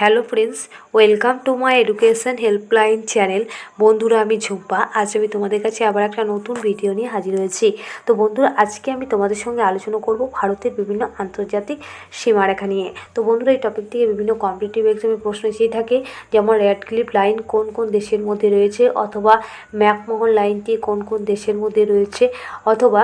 Hello friends, welcome to my education helpline channel. বন্ধুরা, আমি ঝুম্পা। আজ আমি তোমাদের কাছে আবার একটা নতুন ভিডিও নিয়ে হাজির হয়েছি। তো বন্ধুরা, আজকে আমি তোমাদের সঙ্গে আলোচনা করব ভারতের বিভিন্ন আন্তর্জাতিক সীমারেখা নিয়ে। তো বন্ধুরা, এই টপিক থেকে বিভিন্ন কম্পিটিটিভ এক্সামে প্রশ্ন এসেই থাকে, যেমন রেড ক্লিপ লাইন কোন কোন দেশের মধ্যে রয়েছে, অথবা ম্যাকমোহন লাইনটি কোন কোন দেশের মধ্যে রয়েছে, অথবা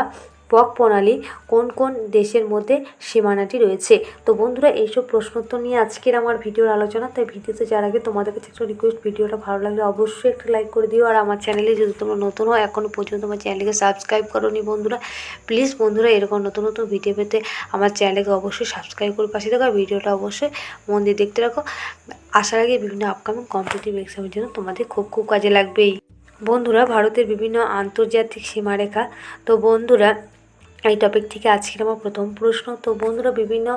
পক প্রণালী কোন কোন দেশের মধ্যে সীমানাটি রয়েছে? তো বন্ধুরা, এইসব প্রশ্নোত্তর নিয়ে আজকের আমার ভিডিওর আলোচনা। তাই ভিডিওতে যার আগে তোমাদের কাছে একটা রিকোয়েস্ট ভিডিওটা ভালো লাগলে অবশ্যই একটা লাইক করে দিও। আর আমার চ্যানেলে যদি তোমরা নতুন হয় এখনও পর্যন্ত আমার চ্যানেলকে সাবস্ক্রাইব করোনি বন্ধুরা প্লিজ বন্ধুরা, এরকম নতুন নতুন ভিডিও পেতে আমার চ্যানেলকে অবশ্যই সাবস্ক্রাইব করে পাশে থাকো। আর ভিডিওটা অবশ্যই মন দিয়ে দেখতে রাখো। আসার আগে বিভিন্ন আপকামিং কম্পিটিটিভ এক্সামের জন্য তোমাদের খুব খুব কাজে লাগবেই। বন্ধুরা, ভারতের বিভিন্ন আন্তর্জাতিক সীমারেখা। তো বন্ধুরা এই টপিক থেকে আজকের আমার প্রথম প্রশ্ন। তো বন্ধুরা, বিভিন্ন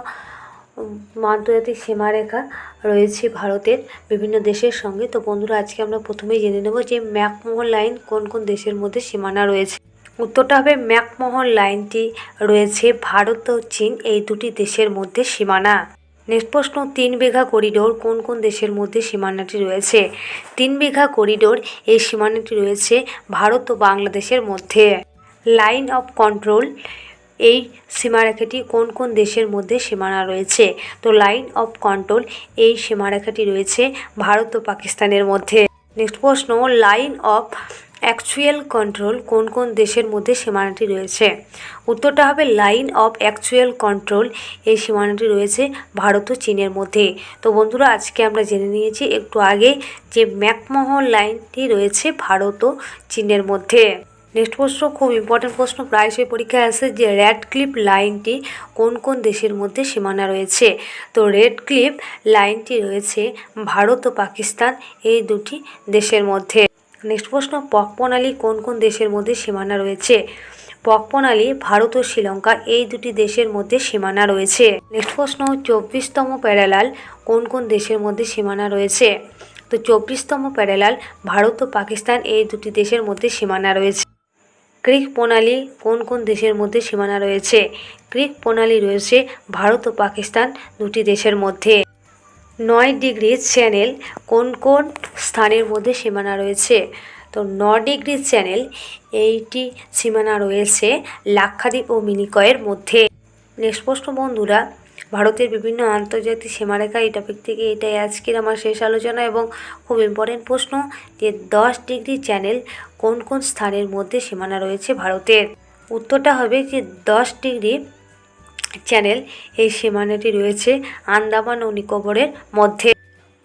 আন্তর্জাতিক সীমারেখা রয়েছে ভারতের বিভিন্ন দেশের সঙ্গে। তো বন্ধুরা, আজকে আমরা প্রথমেই জেনে নেব যে ম্যাকমোহন লাইন কোন কোন দেশের মধ্যে সীমানা রয়েছে। উত্তরটা হবে ম্যাকমোহন লাইনটি রয়েছে ভারত ও চীন, এই দুটি দেশের মধ্যে সীমানা। নেক্সট প্রশ্ন, তিন বিঘা করিডোর কোন কোন দেশের মধ্যে সীমানাটি রয়েছে? তিন বিঘা করিডোর, এই সীমানাটি রয়েছে ভারত ও বাংলাদেশের মধ্যে। লাইন অফ কন্ট্রোল এই সীমারেখাটি কোন কোন দেশের মধ্যে সীমানা রয়েছে? তো লাইন অফ কন্ট্রোল, এই সীমারেখাটি রয়েছে ভারত ও পাকিস্তানের মধ্যে। নেক্সট প্রশ্ন, লাইন অফ অ্যাকচুয়াল কন্ট্রোল, কোন কোন দেশের মধ্যে সীমানাটি রয়েছে? উত্তরটা হবে লাইন অফ অ্যাকচুয়াল কন্ট্রোল, এই সীমানাটি রয়েছে ভারত ও চীনের মধ্যে। তো বন্ধুরা, আজকে আমরা জেনে নিয়েছি একটু আগে যে ম্যাকমোহন লাইনটি রয়েছে ভারত ও চীনের মধ্যে। নেক্সট প্রশ্ন, খুব ইম্পর্টেন্ট প্রশ্ন, প্রায়শই পরীক্ষায় আসে যে রেড ক্লিপ লাইনটি কোন কোন দেশের মধ্যে সীমানা রয়েছে? তো রেড ক্লিপ লাইনটি রয়েছে ভারত ও পাকিস্তান, এই দুটি দেশের মধ্যে। নেক্সট প্রশ্ন, পক প্রণালী কোন কোন দেশের মধ্যে সীমানা রয়েছে? পক প্রণালী ভারত ও শ্রীলঙ্কা, এই দুটি দেশের মধ্যে সীমানা রয়েছে। নেক্সট প্রশ্ন, চব্বিশতম প্যারালাল কোন কোন দেশের মধ্যে সীমানা রয়েছে? তো চব্বিশতম প্যারালাল ভারত ও পাকিস্তান, এই দুটি দেশের মধ্যে সীমানা রয়েছে। ক্রিক প্রণালী কোন কোন দেশের মধ্যে সীমানা রয়েছে? ক্রিক প্রণালী রয়েছে ভারত ও পাকিস্তান দুটি দেশের মধ্যে। নয় ডিগ্রি চ্যানেল কোন কোন স্থানের মধ্যে সীমানা রয়েছে? তো ন ডিগ্রি চ্যানেল এইটি সীমানা রয়েছে লাক্ষাদ্বীপ ও মিনিকয়ের মধ্যে। প্রশ্ন বন্ধুরা ভারতের বিভিন্ন আন্তর্জাতিক সীমারেখা, এই টপিক থেকে এটাই আজকের আমার শেষ আলোচনা এবং খুব ইম্পর্টেন্ট প্রশ্ন যে দশ ডিগ্রি চ্যানেল কোন কোন স্থানের মধ্যে সীমানা রয়েছে ভারতের? উত্তরটা হবে যে দশ ডিগ্রি চ্যানেল এই সীমানাটি রয়েছে আন্দামান ও নিকোবরের মধ্যে।